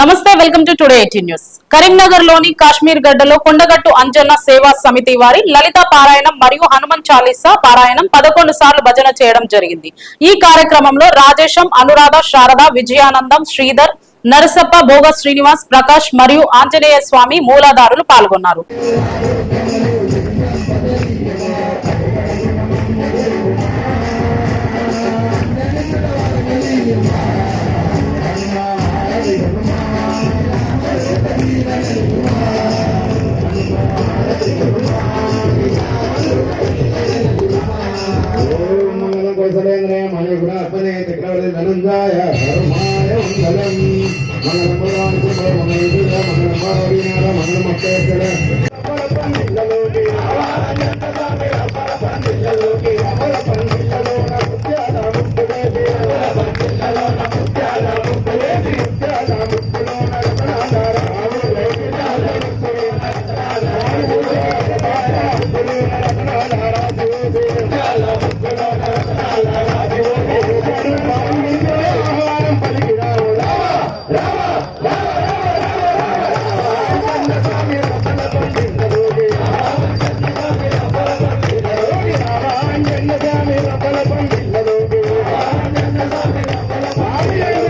నమస్తే welcome to today eighty news. కరీంనగర్లోని కాశ్మీర్ గడ్డలో కొండగట్టు అంజన్న సేవా సమితి వారి లలిత పారాయణం మరియు హనుమాన్ చాలీసా పారాయణం పదకొండు సార్లు భజన చేయడం జరిగింది. ఈ కార్యక్రమంలో రాజేశం అనురాధ శారద విజయానందం శ్రీధర్ నరసప్ప భోగ శ్రీనివాస్ ప్రకాష్ మరియు ఆంజనేయ స్వామి మూలాధారులు పాల్గొన్నారు. சலேந்திரே மணிகுண அப்பனே திக்கவதி தனந்தாய பரமாய மங்களம் மங்களம் பகவான் Amém.